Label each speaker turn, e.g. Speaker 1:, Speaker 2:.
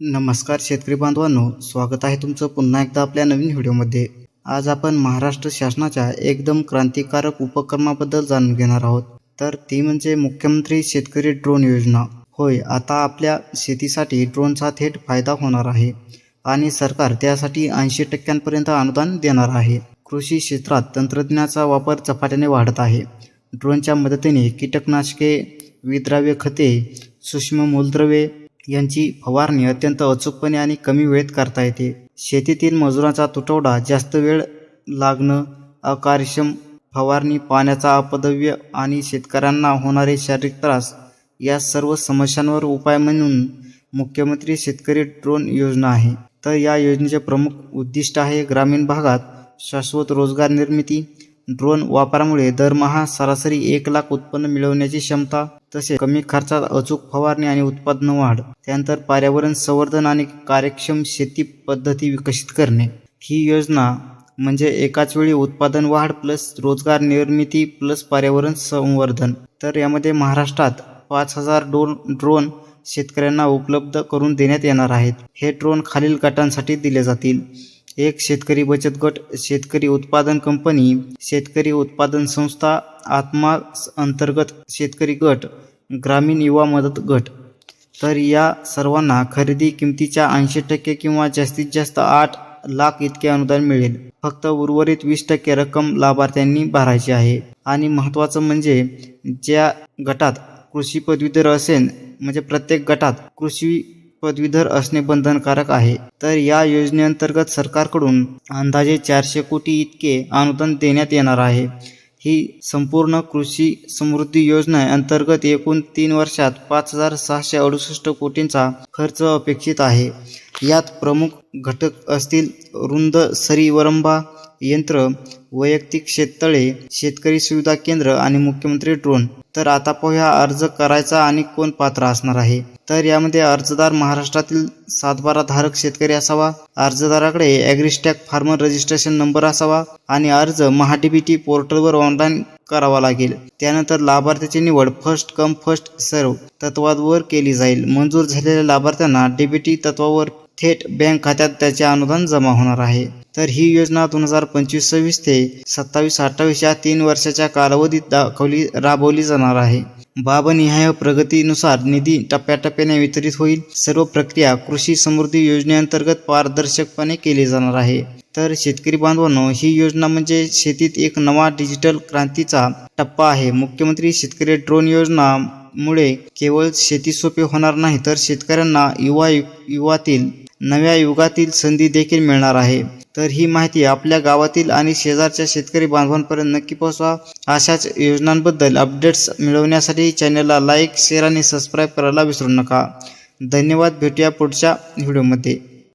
Speaker 1: नमस्कार शेतकरी बांधवांनो स्वागत आहे तुमचं पुन्हा एकदा आपल्या नवीन व्हिडिओमध्ये. आज आपण महाराष्ट्र शासनाच्या एकदम क्रांतिकारक उपक्रमाबद्दल जाणून घेणार आहोत. तर ती म्हणजे मुख्यमंत्री शेतकरी ड्रोन योजना. होय आता आपल्या शेतीसाठी ड्रोनचा थेट फायदा होणार आहे आणि सरकार त्यासाठी ऐंशी टक्क्यांपर्यंत अनुदान देणार आहे. कृषी क्षेत्रात तंत्रज्ञानाचा वापर झपाट्याने वाढत आहे. ड्रोनच्या मदतीने कीटकनाशके विद्राव्य खते सूक्ष्म मूलद्रव्ये यांची फवारणी अत्यंत अचूकपणे आणि कमी वेळेत करता येते. शेतीतील मजुरांचा तुटवडा जास्त वेळ लागणं अकार्यक्षम फवारणी पाण्याचा अपदव्य आणि शेतकऱ्यांना होणारे शारीरिक त्रास या सर्व समस्यांवर उपाय म्हणून मुख्यमंत्री शेतकरी ड्रोन योजना आहे. तर या योजनेचे प्रमुख उद्दिष्ट आहे ग्रामीण भागात शाश्वत रोजगार निर्मिती ड्रोन वापरामुळे दरमहा सरासरी एक लाख उत्पन्न मिळवण्याची क्षमता तसेच कमी खर्चात अचूक फवारणी आणि उत्पादन वाढ त्यानंतर पर्यावरण संवर्धन आणि कार्यक्षम शेती पद्धती विकसित करणे. ही योजना म्हणजे एकाच वेळी उत्पादन वाढ प्लस रोजगार निर्मिती प्लस पर्यावरण संवर्धन. तर यामध्ये महाराष्ट्रात पाच हजार ड्रोन ड्रोन शेतकऱ्यांना उपलब्ध करून देण्यात येणार आहेत. हे ड्रोन खालील गटांसाठी दिले जातील. एक शेतकरी बचत गट शेतकरी उत्पादन कंपनी शेतकरी उत्पादन संस्था आत्मा अंतर्गत शेतकरी गट ग्रामीण युवा मदत गट. तर या सर्वांना खरेदी किमतीच्या ऐंशी टक्के किंवा जास्तीत जास्त आठ लाख इतके अनुदान मिळेल. फक्त उर्वरित वीस टक्के रक्कम लाभार्थ्यांनी भरायची आहे. आणि महत्त्वाचं म्हणजे ज्या गटात कृषी पदवीधर असेल म्हणजे प्रत्येक गटात कृषी पदवीधर असणे बंधनकारक आहे. तर या योजनेअंतर्गत सरकारकडून अंदाजे चारशे कोटी इतके अनुदान देण्यात येणार आहे. ही संपूर्ण कृषी समृद्धी योजना अंतर्गत एकूण तीन वर्षात पाच हजार सहाशे अडुसष्ट कोटींचा खर्च अपेक्षित आहे. यात प्रमुख घटक असतील रुंद सरी वरंबा यंत्र वैयक्तिक शेततळे शेतकरी सुविधा केंद्र आणि मुख्यमंत्री ड्रोन. तर आता पाहूया अर्ज करायचा आणि कोण पात्र असणार आहे. तर यामध्ये अर्जदार महाराष्ट्रातील सातबारा धारक शेतकरी असावा अर्जदाराकडे ॲग्रिस्टॅक फार्मर रजिस्ट्रेशन नंबर असावा आणि अर्ज महाडीबीटी पोर्टलवर ऑनलाईन करावा लागेल. त्यानंतर लाभार्थ्याची निवड फर्स्ट कम फर्स्ट सर्व तत्वावर केली जाईल. मंजूर झालेल्या लाभार्थ्यांना डीबीटी तत्वावर थेट बँक खात्यात त्याचे अनुदान जमा होणार आहे. तर ही योजना दोन हजार पंचवीस सव्वीस ते सत्तावीस अठ्ठावीस या तीन वर्षाच्या कालावधीत दाखवली राबवली जाणार आहे. बाबनिहाय प्रगतीनुसार निधी टप्प्याटप्प्याने वितरित होईल. सर्व प्रक्रिया कृषी समृद्धी योजनेअंतर्गत पारदर्शकपणे केली जाणार आहे. तर शेतकरी बांधवांनो ही योजना म्हणजे शेतीत एक नवा डिजिटल क्रांतीचा टप्पा आहे. मुख्यमंत्री शेतकरी ड्रोन योजना मुळे केवळ शेती सोपे होणार नाही तर शेतकऱ्यांना युवा युवातील नव्या युगातील संधी देखील मिळणार आहे. तर ही माहिती आपल्या गावातील आणि शेजारच्या शेतकरी बांधवांपर्यंत नक्की पोहोचवा. अशाच योजनांबद्दल अपडेट्स मिळवण्यासाठी चॅनलला लाईक शेअर आणि सबस्क्राईब करायला विसरू नका. धन्यवाद. भेटूया पुढच्या व्हिडिओमध्ये.